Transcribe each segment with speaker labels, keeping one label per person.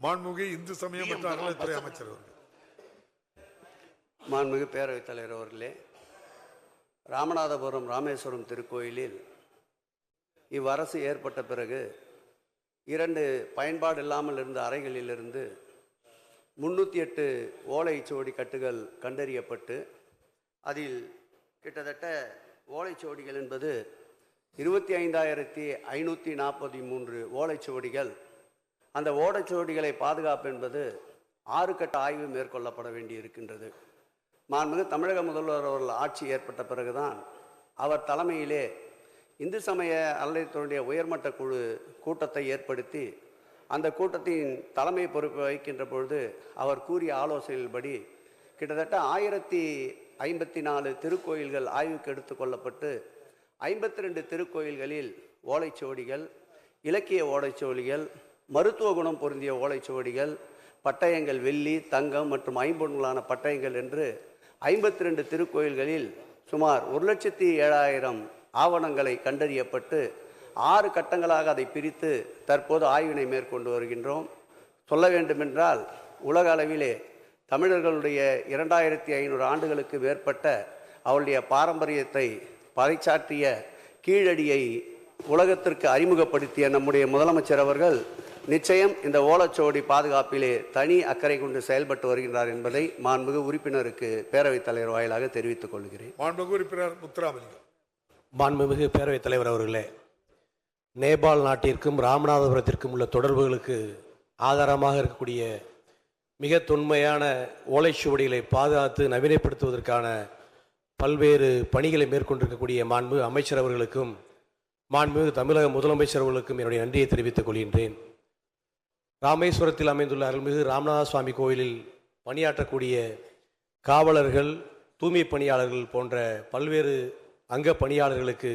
Speaker 1: மாண்புமிகு இந்து சமயம் மற்றும் அறநிலைத்துறை அமைச்சர் அவர்கள்.
Speaker 2: மாண்புமிகு பேரவைத் தலைவர் அவர்களே ராமநாதபுரம் ராமேஸ்வரம் திருக்கோயிலில் இவ்வரசு ஏற்பட்ட பிறகு இரண்டு பயன்பாடு இல்லாமல் இருந்த அறைகளிலிருந்து முன்னூற்றி எட்டு ஓலைச்சுவடி கட்டுகள் கண்டறியப்பட்டு அதில் கிட்டத்தட்ட ஓலைச்சுவடிகள் என்பது இருபத்தி ஐந்தாயிரத்தி ஐநூற்றி நாற்பத்தி மூன்று ஓலைச்சுவடிகள் அந்த ஓடச்சுவடிகளை பாதுகாப்பு என்பது ஆறு கட்ட ஆய்வு மேற்கொள்ளப்பட வேண்டி இருக்கின்றது மாண்புமிகு தமிழக முதல்வர் அவர்கள் ஆட்சி ஏற்பட்ட பிறகுதான் அவர் தலைமையிலே இந்து சமய அறநிலையத்துறையுடைய உயர்மட்ட குழு கூட்டத்தை ஏற்படுத்தி அந்த கூட்டத்தின் தலைமை பொறுப்பு வகிக்கின்ற பொழுது அவர் கூறிய ஆலோசனையின்படி கிட்டத்தட்ட ஆயிரத்தி ஐம்பத்தி நாலு திருக்கோயில்கள் ஆய்வுக்கு எடுத்துக்கொள்ளப்பட்டு ஐம்பத்தி ரெண்டு திருக்கோயில்களில் ஓலைச்சுவடிகள் இலக்கிய ஓலைச்சுவடிகள் மருத்துவ குணம் பொருந்திய ஓலைச்சுவடிகள் பட்டயங்கள் வெள்ளி தங்கம் மற்றும் ஐம்பொன்களான பட்டயங்கள் என்று ஐம்பத்தி ரெண்டு திருக்கோயில்களில் சுமார் ஒரு லட்சத்தி ஏழாயிரம் ஆவணங்களை கண்டறியப்பட்டு ஆறு கட்டங்களாக அதை பிரித்து தற்போது ஆய்வினை மேற்கொண்டு வருகின்றோம். சொல்ல வேண்டுமென்றால் உலக அளவிலே தமிழர்களுடைய இரண்டாயிரத்தி ஐநூறு ஆண்டுகளுக்கு மேற்பட்ட அவளுடைய பாரம்பரியத்தை பறைச்சாற்றிய கீழடியை உலகத்திற்கு அறிமுகப்படுத்திய நம்முடைய முதலமைச்சர் அவர்கள் நிச்சயம் இந்த ஓலைச்சுவடி பாதுகாப்பிலே தனி அக்கறை கொண்டு செயல்பட்டு வருகின்றார் என்பதை மாண்புமிகு உறுப்பினருக்கு பேரவைத் தலைவர் வாயிலாக தெரிவித்துக் கொள்கிறேன்.
Speaker 1: மாண்புமிகு உறுப்பினர் முத்துராமலிங்கம்.
Speaker 3: மாண்புமிகு பேரவைத் தலைவர் அவர்களே நேபாள் நாட்டிற்கும் ராமநாதபுரத்திற்கும் உள்ள தொடர்புகளுக்கு ஆதாரமாக இருக்கக்கூடிய மிக தொன்மையான ஓலைச்சுவடிகளை பாதுகாத்து நவீனப்படுத்துவதற்கான பல்வேறு பணிகளை மேற்கொண்டிருக்கக்கூடிய மாண்பு அமைச்சர் அவர்களுக்கும் மாண்புமிகு தமிழக முதலமைச்சர் அவர்களுக்கும் என்னுடைய நன்றியை தெரிவித்துக் கொள்கின்றேன். ராமேஸ்வரத்தில் அமைந்துள்ள அருள்மிகு ராமநாத சுவாமி கோயிலில் பணியாற்றக்கூடிய காவலர்கள் தூய்மை பணியாளர்கள் போன்ற பல்வேறு அங்க பணியாளர்களுக்கு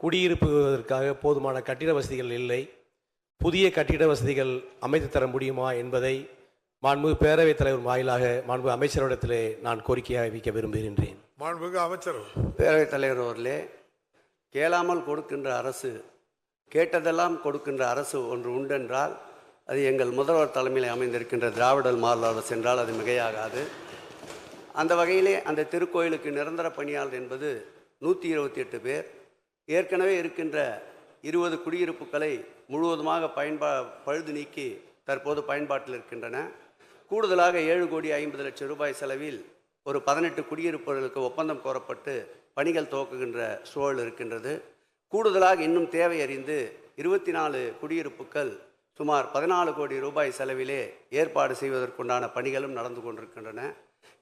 Speaker 3: குடியிருப்புவதற்காக போதுமான கட்டிட வசதிகள் இல்லை. புதிய கட்டிட வசதிகள் அமைத்து தர முடியுமா என்பதை மாண்பு பேரவைத் தலைவர் வாயிலாக மாண்பு அமைச்சரிடத்திலே நான் கோரிக்கையாக வைக்க விரும்புகின்றேன்.
Speaker 1: மாண்புமிகு அமைச்சர்
Speaker 2: பேரவைத் தலைவர் அவர்களே கேளாமல் கொடுக்கின்ற அரசு கேட்டதெல்லாம் கொடுக்கின்ற அரசு ஒன்று உண்டென்றால் அது எங்கள் முதல்வர் தலைமையில் அமைந்திருக்கின்ற திராவிடல் மாடல் சென்றால் அது மிகையாகாது. அந்த வகையிலே அந்த திருக்கோயிலுக்கு நிரந்தர பணியாளர் என்பது நூற்றி இருபத்தி எட்டு பேர். ஏற்கனவே இருக்கின்ற இருபது குடியிருப்புகளை முழுவதுமாக பயன்பா பழுது நீக்கி தற்போது பயன்பாட்டில் இருக்கின்றன. கூடுதலாக ஏழு கோடி ஐம்பது லட்சம் ரூபாய் செலவில் ஒரு பதினெட்டு குடியிருப்புகளுக்கு ஒப்பந்தம் கோரப்பட்டு பணிகள் துவக்குகின்ற சூழல் இருக்கின்றது. கூடுதலாக இன்னும் தேவை அறிந்து இருபத்தி நாலு குடியிருப்புகள் சுமார் பதினாலு கோடி ரூபாய் செலவிலே ஏற்பாடு செய்வதற்குண்டான பணிகளும் நடந்து கொண்டிருக்கின்றன.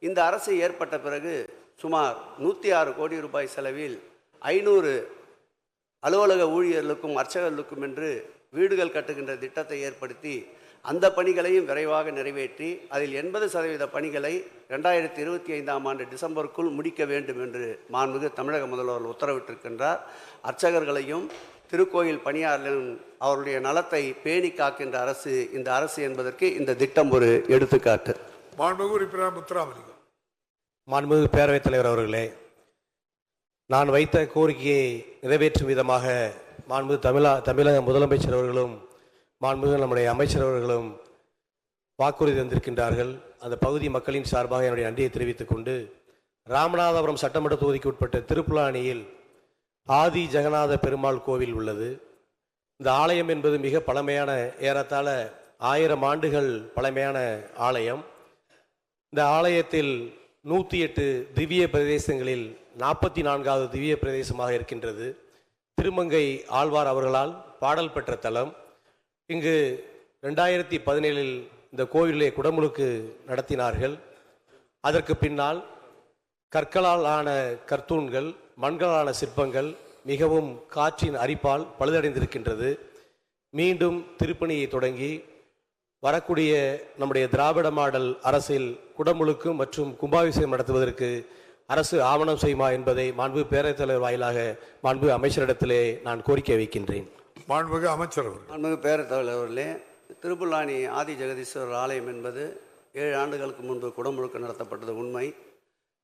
Speaker 2: இந்த அரசு ஏற்பட்ட பிறகு சுமார் நூற்றி ஆறு கோடி ரூபாய் செலவில் ஐநூறு அலுவலக ஊழியர்களுக்கும் அர்ச்சகர்களுக்கும் என்று வீடுகள் கட்டுகின்ற திட்டத்தை ஏற்படுத்தி அந்த பணிகளையும் விரைவாக நிறைவேற்றி அதில் எண்பது சதவீத பணிகளை ரெண்டாயிரத்தி இருபத்தி ஐந்தாம் ஆண்டு டிசம்பருக்குள் முடிக்க வேண்டும் என்று மாண்புமிகு தமிழக முதல்வர் உத்தரவிட்டிருக்கின்றார். அர்ச்சகர்களையும் திருக்கோயில் பணியாளர்களும் அவருடைய நலத்தை பேணி காக்கின்ற அரசு இந்த அரசு என்பதற்கு இந்த திட்டம் ஒரு எடுத்துக்காட்டு.
Speaker 1: மாண்புமிகு உறுப்பினர் முத்துராமலிங்கம்.
Speaker 3: மாண்புமிகு பேரவைத் தலைவர் அவர்களே நான் வைத்த கோரிக்கையை நிறைவேற்றும் விதமாக மாண்புமிகு தமிழா தமிழக முதலமைச்சர் அவர்களும் மாண்புமிகு நம்முடைய அமைச்சர் அவர்களும் வாக்குறுதி தந்திருக்கின்றார்கள். அந்த பகுதி மக்களின் சார்பாக என்னுடைய நன்றியை தெரிவித்துக் கொண்டு ராமநாதபுரம் சட்டமன்ற தொகுதிக்கு உட்பட்ட திருப்புலானியில் ஆதி ஜெகநாத பெருமாள் கோவில் உள்ளது. இந்த ஆலயம் என்பது மிக பழமையான ஏறத்தாழ ஆயிரம் ஆண்டுகள் பழமையான ஆலயம். இந்த ஆலயத்தில் நூற்றி எட்டு திவ்ய பிரதேசங்களில் நாற்பத்தி நான்காவது திவ்ய பிரதேசமாக இருக்கின்றது. திருமங்கை ஆழ்வார் அவர்களால் பாடல் பெற்ற தலம். இங்கு ரெண்டாயிரத்தி பதினேழில் இந்த கோவிலை குடமுழுக்கு நடத்தினார்கள். அதற்கு பின்னால் கற்களால் ஆன கர்த்தூன்கள் மண்களான சிற்பங்கள் மிகவும் காற்றின் அரிப்பால் பழுதடைந்திருக்கின்றது. மீண்டும் திருப்பணியை தொடங்கி வரக்கூடிய நம்முடைய திராவிட மாடல் அரசில் குடமுழுக்கு மற்றும் கும்பாபிஷேகம் நடத்துவதற்கு அரசு ஆவணம் செய்யுமா என்பதை மாண்பு பேரவைத் தலைவர் வாயிலாக மாண்பு அமைச்சரிடத்திலே நான் கோரிக்கை வைக்கின்றேன்.
Speaker 1: மாண்புமிகு அமைச்சர்
Speaker 2: மாண்புமிகு பேரத்தலைவர் அவர்களே திருப்புல்லானி ஆதி ஜெகதீஸ்வரர் ஆலயம் என்பது ஏழு ஆண்டுகளுக்கு முன்பு குடமுழுக்கு நடத்தப்பட்டது உண்மை.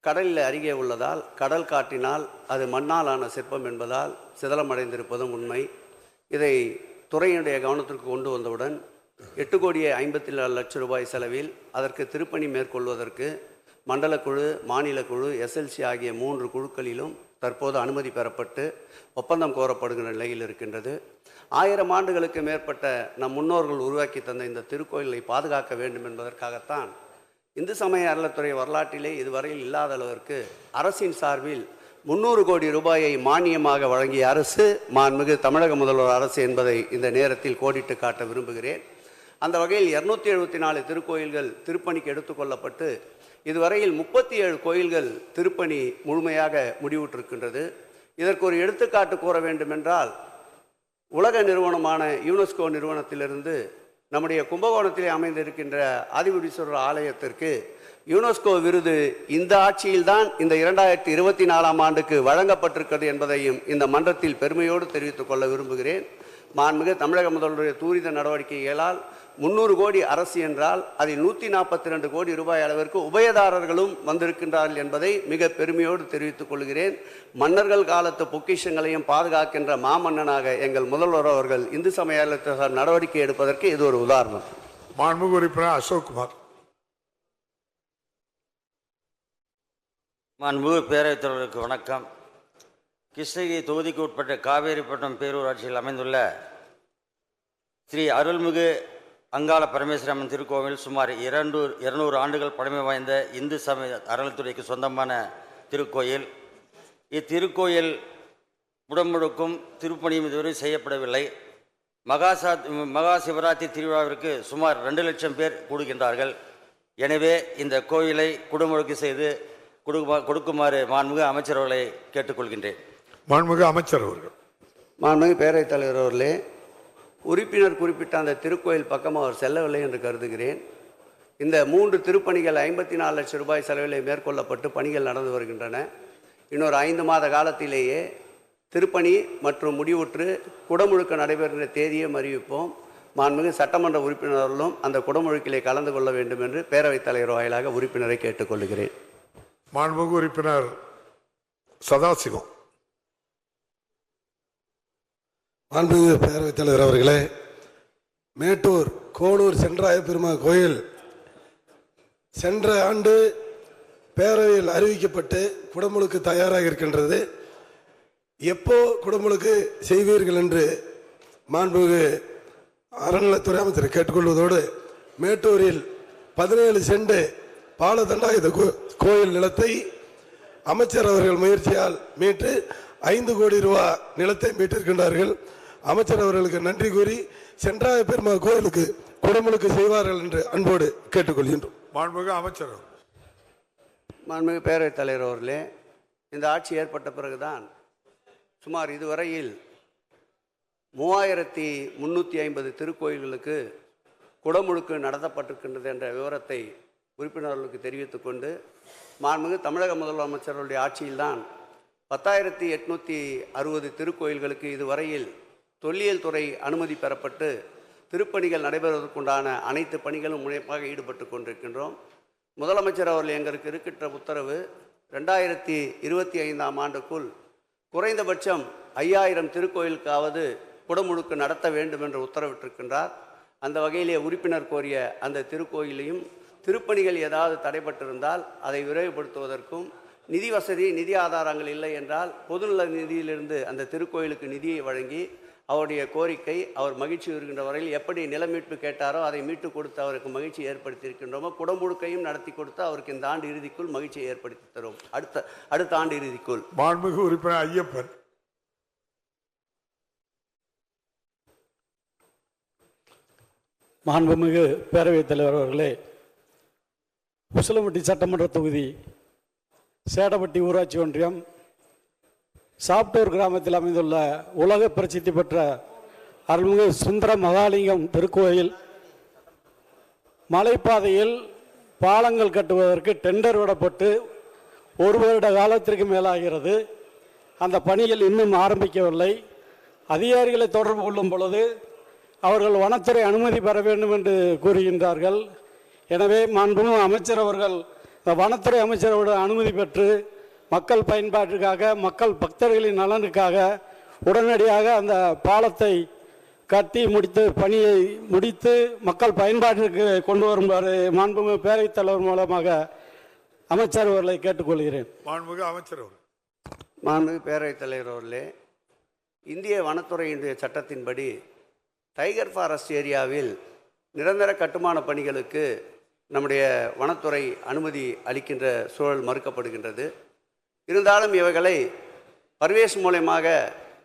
Speaker 2: கடலில் அருகே உள்ளதால் கடல் காட்டினால் அது மண்ணால் ஆன சிற்பம் என்பதால் சிதலமடைந்திருப்பதும் உண்மை. இதை துறையினுடைய கவனத்திற்கு கொண்டு வந்தவுடன் எட்டு கோடியே ஐம்பத்தி நாலு லட்சம் ரூபாய் செலவில் அதற்கு திருப்பணி மேற்கொள்வதற்கு மண்டல குழு மாநில குழு எஸ்எல்சி ஆகிய மூன்று குழுக்களிலும் தற்போது அனுமதி பெறப்பட்டு ஒப்பந்தம் கோரப்படுகிற நிலையில் இருக்கின்றது. ஆயிரம் ஆண்டுகளுக்கு மேற்பட்ட நம் முன்னோர்கள் உருவாக்கி தந்த இந்த திருக்கோயிலை பாதுகாக்க வேண்டும் என்பதற்காகத்தான் இந்து சமய அறநிலைத்துறை வரலாற்றிலே இதுவரையில் இல்லாத அளவிற்கு அரசின் சார்பில் முன்னூறு கோடி ரூபாயை மானியமாக வழங்கிய அரசு மாண்புமிகு தமிழக முதல்வர் அரசு என்பதை இந்த நேரத்தில் கோடிட்டு காட்ட விரும்புகிறேன். அந்த வகையில் இருநூத்தி எழுபத்தி நாலு திருக்கோயில்கள் திருப்பணிக்கு எடுத்துக்கொள்ளப்பட்டு இதுவரையில் முப்பத்தி ஏழு கோயில்கள் திருப்பணி முழுமையாக முடிவுற்றிருக்கின்றது. இதற்கு ஒரு எடுத்துக்காட்டு கூற வேண்டுமென்றால் உலக நிறுவனமான யுனெஸ்கோ நிறுவனத்திலிருந்து நம்முடைய கும்பகோணத்திலே அமைந்திருக்கின்ற ஆதிபுரீஸ்வரர் ஆலயத்திற்கு யுனெஸ்கோ விருது இந்த ஆட்சியில்தான் இந்த இரண்டாயிரத்தி இருபத்தி நாலாம் ஆண்டுக்கு வழங்கப்பட்டிருக்கிறது என்பதையும் இந்த மன்றத்தில் பெருமையோடு தெரிவித்துக் கொள்ள விரும்புகிறேன். மாண்புமிகு தமிழக முதல்வருடைய தூரித நடவடிக்கைகளால் முந்நூறு கோடி அரசு என்றால் அதில் நூற்றி நாற்பத்தி ரெண்டு கோடி ரூபாய் அளவிற்கு உபயதாரர்களும் வந்திருக்கின்றார்கள் என்பதை மிக பெருமையோடு தெரிவித்துக் கொள்கிறேன். மன்னர்கள் காலத்து பொக்கிஷங்களையும் பாதுகாக்கின்ற மாமன்னனாக எங்கள் முதல்வர் அவர்கள் இந்து சமய நடவடிக்கை எடுப்பதற்கு இது ஒரு உதாரணம்.
Speaker 1: மாண்புமிகு உறுப்பினர் அசோக் குமார்.
Speaker 4: மாண்புமிகு பேரவைத் தலைவருக்கு வணக்கம். கிருஷ்ணகிரி தொகுதிக்கு உட்பட்ட காவேரிப்பட்டினம் பேரூராட்சியில் அமைந்துள்ள ஸ்ரீ அருள்மிகு அங்காள பரமேஸ்வரம்மன் திருக்கோவில் சுமார் இரண்டு இருநூறு ஆண்டுகள் பழமை வாய்ந்த இந்து சமய அறநிலைத்துறைக்கு சொந்தமான திருக்கோயில். இத்திருக்கோயில் முடமுழுக்கும் திருப்பணியும் இதுவரை செய்யப்படவில்லை. மகாசா மகா சிவராத்திரி திருவிழாவிற்கு சுமார் ரெண்டு லட்சம் பேர் கூடுகின்றார்கள். எனவே இந்த கோயிலை குடமுழுக்கு செய்து கொடுக்குமா கொடுக்குமாறு மாண்புமிகு அமைச்சர் அவர்களை கேட்டுக்கொள்கின்றேன்.
Speaker 1: மாண்புமிகு அமைச்சர் அவர்கள்.
Speaker 2: மாண்புமிகு பேரவைத் தலைவர் அவர்களே உறுப்பினர் குறிப்பிட்ட அந்த திருக்கோயில் பக்கம் அவர் செல்லவில்லை என்று கருதுகிறேன். இந்த மூன்று திருப்பணிகள் ஐம்பத்தி நாலு லட்சம் ரூபாய் செலவிலே மேற்கொள்ளப்பட்டு பணிகள் நடந்து வருகின்றன. இன்னொரு ஐந்து மாத காலத்திலேயே திருப்பணி மற்றும் முடிவுற்று குடமுழுக்க நடைபெறுகிற தேதியும் அறிவிப்போம். மாண்புமிகு சட்டமன்ற உறுப்பினர்களும் அந்த குடமுழுக்கிலே கலந்து கொள்ள வேண்டும் என்று பேரவைத் தலைவர் வாயிலாக உறுப்பினரை கேட்டுக்கொள்கிறேன்.
Speaker 1: மாண்புமிகு உறுப்பினர் சதாசிவம்.
Speaker 5: மாண்புமிகு பேரவைத் தலைவர் அவர்களே மேட்டூர் கோளூர் சென்றாய பெருமாள் கோயில் சென்ற ஆண்டு பேரவையில் அறிவிக்கப்பட்டு குடமுழுக்கு தயாராக இருக்கின்றது. எப்போ குடமுழுக்கு செய்வீர்கள் என்று மாண்புமிகு அறநிலைத்துறை அமைச்சர் கேட்டுக்கொள்வதோடு மேட்டூரில் பதினேழு செண்டு பாலதண்டாயுத கோ- கோயில் நிலத்தை அமைச்சர் அவர்கள் முயற்சியால் மீட்டு ஐந்து கோடி ரூபா நிலத்தை மீட்டிருக்கின்றார்கள். அமைச்சர் அவர்களுக்கு நன்றி கூறி சென்றாய பெருமாள் கோயிலுக்கு குடமுழுக்கு செய்வார்கள் என்று அன்போடு கேட்டுக்கொள்கின்றோம்
Speaker 1: மாண்புமிகு அமைச்சர்.
Speaker 2: மாண்புமிகு பேரவைத் தலைவர் அவர்களே இந்த ஆட்சி ஏற்பட்ட பிறகுதான் சுமார் இதுவரையில் மூவாயிரத்தி முந்நூற்றி ஐம்பது திருக்கோயில்களுக்கு குடமுழுக்கு நடத்தப்பட்டிருக்கின்றது என்ற விவரத்தை உறுப்பினர்களுக்கு தெரிவித்துக் கொண்டு மாண்புமிகு தமிழக முதலமைச்சர்களுடைய ஆட்சியில்தான் பத்தாயிரத்தி எட்நூற்றி அறுபது திருக்கோயில்களுக்கு இதுவரையில் தொல்லியல் துறை அனுமதி பெறப்பட்டு திருப்பணிகள் நடைபெறுவதற்குண்டான அனைத்து பணிகளும் முனைப்பாக ஈடுபட்டு கொண்டிருக்கின்றோம். முதலமைச்சர் அவர்கள் எங்களுக்கு இருக்கின்ற உத்தரவு ரெண்டாயிரத்தி இருபத்தி ஐந்தாம் ஆண்டுக்குள் குறைந்தபட்சம் ஐயாயிரம் திருக்கோயிலுக்காவது குடமுழுக்கு நடத்த வேண்டும் என்று உத்தரவிட்டிருக்கின்றார். அந்த வகையிலே உறுப்பினர் கோரிய அந்த திருக்கோயிலையும் திருப்பணிகள் ஏதாவது தடைபட்டிருந்தால் அதை விரைவுபடுத்துவதற்கும் நிதி வசதி நிதி ஆதாரங்கள் இல்லை என்றால் பொதுநல நிதியிலிருந்து அந்த திருக்கோயிலுக்கு நிதியை வழங்கி அவருடைய கோரிக்கை அவர் மகிழ்ச்சி இருக்கின்ற வரையில் எப்படி நில மீட்பு கேட்டாரோ அதை மீட்டு கொடுத்து அவருக்கு மகிழ்ச்சி ஏற்படுத்தியிருக்கின்றோமோ குடமுழுக்கையும் நடத்தி கொடுத்து அவருக்கு இந்த ஆண்டு இறுதிக்குள் மகிழ்ச்சியை ஏற்படுத்தி தரும். அடுத்த அடுத்த ஆண்டு இறுதிக்குள்.
Speaker 1: மாண்புமிகு உறுப்பினர் ஐயப்பன்.
Speaker 6: மாண்புமிகு பேரவைத் தலைவர் அவர்களே உசிலம்பட்டி சட்டமன்ற தொகுதி சேடப்பட்டி ஊராட்சி ஒன்றியம் சாப்டூர் கிராமத்தில் அமைந்துள்ள உலக பிரசித்தி பெற்ற அருள்மிகு சுந்தர மகாலிங்கம் திருக்கோயில் மலைப்பாதையில் பாலங்கள் கட்டுவதற்கு டெண்டர் விடப்பட்டு ஒரு வருட காலத்திற்கு மேலாகிறது. அந்த பணிகள் இன்னும் ஆரம்பிக்கவில்லை. அதிகாரிகளை தொடர்பு கொள்ளும் பொழுது அவர்கள் வனத்துறை அனுமதி பெற வேண்டும் என்று கூறுகின்றார்கள். எனவே மாண்புமிகு அமைச்சர் அவர்கள் வனத்துறை அமைச்சரோட அனுமதி பெற்று மக்கள் பயன்பாட்டிற்காக மக்கள் பக்தர்களின் நலனுக்காக உடனடியாக அந்த பாலத்தை கட்டி முடித்து பணியை முடித்து மக்கள் பயன்பாட்டிற்கு கொண்டு வருமாறு மாண்புமிகு பேரவைத் தலைவர் மூலமாக அமைச்சர் அவர்களை கேட்டுக்கொள்கிறேன்.
Speaker 1: மாண்புமிகு அமைச்சர் அவர்கள்.
Speaker 2: மாண்புமிகு பேரவைத் தலைவர் அவர்களே இந்திய வனத்துறையினுடைய சட்டத்தின்படி டைகர் ஃபாரஸ்ட் ஏரியாவில் நிரந்தர கட்டுமான பணிகளுக்கு நம்முடைய வனத்துறை அனுமதி அளிக்கின்ற சூழல் மறுக்கப்படுகின்றது. இருந்தாலும் இவைகளை பர்வேஸ் மூலயமாக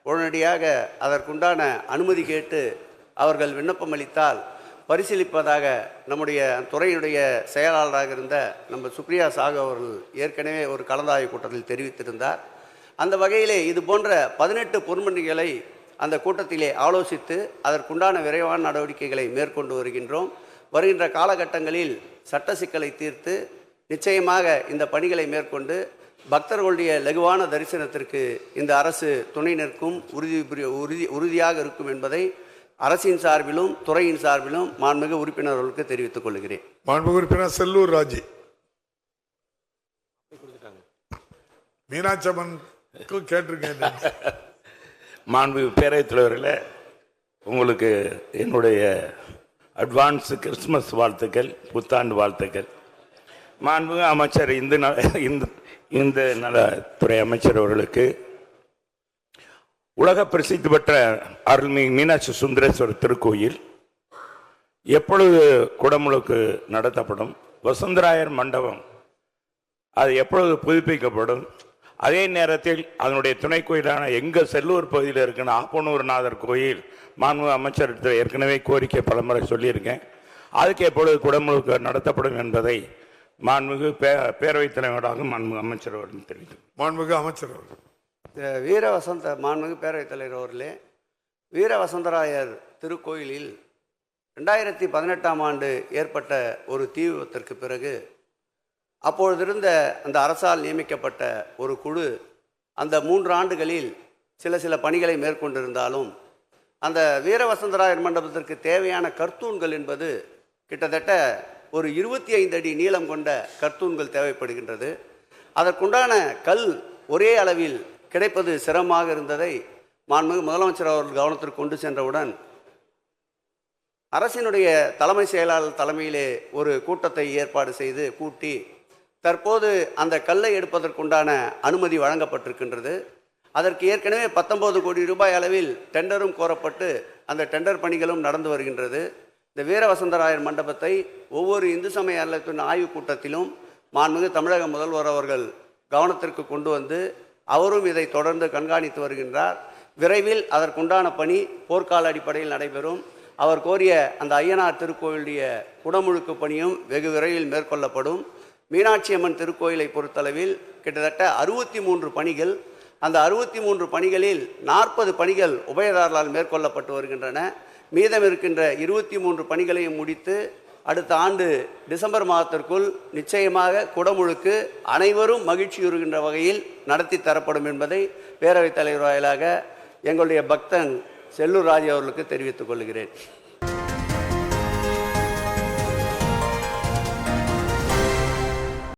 Speaker 2: உடனடியாக அதற்குண்டான அனுமதி கேட்டு அவர்கள் விண்ணப்பம் அளித்தால் பரிசீலிப்பதாக நம்முடைய துறையினுடைய செயலாளராக இருந்த நம்ம சுப்ரியா சாகு அவர்கள் ஏற்கனவே ஒரு கலந்தாய்வு கூட்டத்தில் தெரிவித்திருந்தார். அந்த வகையிலே இது போன்ற பதினெட்டு பொன்மணிகளை அந்த கூட்டத்திலே ஆலோசித்து அதற்குண்டான விரைவான நடவடிக்கைகளை மேற்கொண்டு வருகின்றோம். வருகின்ற காலகட்டங்களில் சட்ட சிக்கலை தீர்த்து நிச்சயமாக இந்த பணிகளை மேற்கொண்டு பக்தர்களுடைய லகுவான தரிசனத்திற்கு இந்த அரசு துணை நிற்கும் உறுதி புரிய- உறுதி உறுதியாக இருக்கும் என்பதை அரசின் சார்பிலும் துறையின் சார்பிலும் மாண்புமிகு உறுப்பினர்களுக்கு தெரிவித்துக் கொள்கிறேன்.
Speaker 1: மாண்புமிகு உறுப்பினர் செல்லூர் ராஜி. மீனாட்சி அம்மனுக்கு கேட்டிருக்கேன்.
Speaker 7: மாண்பு பேரவைத் தலைவர்களே உங்களுக்கு என்னுடைய அட்வான்ஸ் கிறிஸ்மஸ் வாழ்த்துக்கள் புத்தாண்டு வாழ்த்துக்கள். மாண்புமிகு அமைச்சர் இந்த இந்த இந்த நலத்துறை அமைச்சர் அவர்களுக்கு உலக பிரசித்தி பெற்ற அருள்மிகு மீனாட்சி சுந்தரேஸ்வரர் திருக்கோயில் எப்பொழுது குடமுழுக்கு நடத்தப்படும்? வசுந்தராயர் மண்டபம் அது எப்பொழுது புதுப்பிக்கப்படும்? அதே நேரத்தில் அதனுடைய துணை கோயிலான எங்கள் செல்லூர் பகுதியில் இருக்கிற ஆப்பனூர்நாதர் கோயில் மாண்பு அமைச்சர் ஏற்கனவே கோரிக்கை பலமுறை சொல்லியிருக்கேன். அதுக்கு எப்பொழுது குடமுழுக்கு நடத்தப்படும் என்பதை மாண்புமிகு பே பேரவைத் தலைவராக மாண்புமிகு அமைச்சர் அவர்கள் தெரிவித்தார்
Speaker 1: மாண்புமிகு அமைச்சர் அவர்கள்
Speaker 2: வீர வசந்த மாண்புமிகு பேரவைத் தலைவர் அவர்களே வீர வசந்தராயர் திருக்கோயிலில் ரெண்டாயிரத்தி பதினெட்டாம் ஆண்டு ஏற்பட்ட ஒரு தீ விபத்திற்கு பிறகு அப்பொழுதிருந்த அந்த அரசால் நியமிக்கப்பட்ட ஒரு குழு அந்த மூன்று ஆண்டுகளில் சில சில பணிகளை மேற்கொண்டிருந்தாலும் அந்த வீர வசந்தராயர் மண்டபத்திற்கு தேவையான கர்த்தூன்கள் என்பது கிட்டத்தட்ட ஒரு இருபத்தி ஐந்து அடி நீளம் கொண்ட கர்த்தூன்கள் தேவைப்படுகின்றது. அதற்குண்டான கல் ஒரே அளவில் கிடைப்பது சிரமமாக இருந்ததை மாண்புமிகு முதலமைச்சர் அவர்கள் கவனத்திற்கு கொண்டு சென்றவுடன் அரசினுடைய தலைமை செயலாளர் தலைமையிலே ஒரு கூட்டத்தை ஏற்பாடு செய்து கூட்டி தற்போது அந்த கல்லை எடுப்பதற்குண்டான அனுமதி வழங்கப்பட்டிருக்கின்றது. அதற்கு ஏற்கனவே பத்தொன்பது கோடி ரூபாய் அளவில் டெண்டரும் கோரப்பட்டு அந்த டெண்டர் பணிகளும் நடந்து வருகின்றது. இந்த வீரவசந்தராயர் மண்டபத்தை ஒவ்வொரு இந்து சமய அறத்தின் ஆய்வுக் கூட்டத்திலும் மாண்புமிகு தமிழக முதல்வர் அவர்கள் கவனத்திற்கு கொண்டு வந்து அவரும் இதை தொடர்ந்து கண்காணித்து வருகின்றார். விரைவில் அதற்குண்டான பணி போர்க்கால அடிப்படையில் நடைபெறும். அவர் கோரிய அந்த ஐயனார் திருக்கோயிலுடைய குடமுழுக்கு பணியும் வெகு விரைவில் மேற்கொள்ளப்படும். மீனாட்சி அம்மன் திருக்கோயிலை பொறுத்தளவில் கிட்டத்தட்ட அறுபத்தி மூன்று பணிகள். அந்த அறுபத்தி மூன்று பணிகளில் நாற்பது பணிகள் உபயதாரலால் மேற்கொள்ளப்பட்டு வருகின்றன. மீதம் இருக்கின்ற இருபத்தி மூன்று பணிகளையும் முடித்து அடுத்த ஆண்டு டிசம்பர் மாதத்திற்குள் நிச்சயமாக குடமுழுக்கு அனைவரும் மகிழ்ச்சியுறுகின்ற வகையில் நடத்தி தரப்படும் என்பதை பேரவைத் தலைவர் வாயிலாக எங்களுடைய பக்தன் செல்லூர் ராஜ் அவர்களுக்கு தெரிவித்துக் கொள்கிறேன்.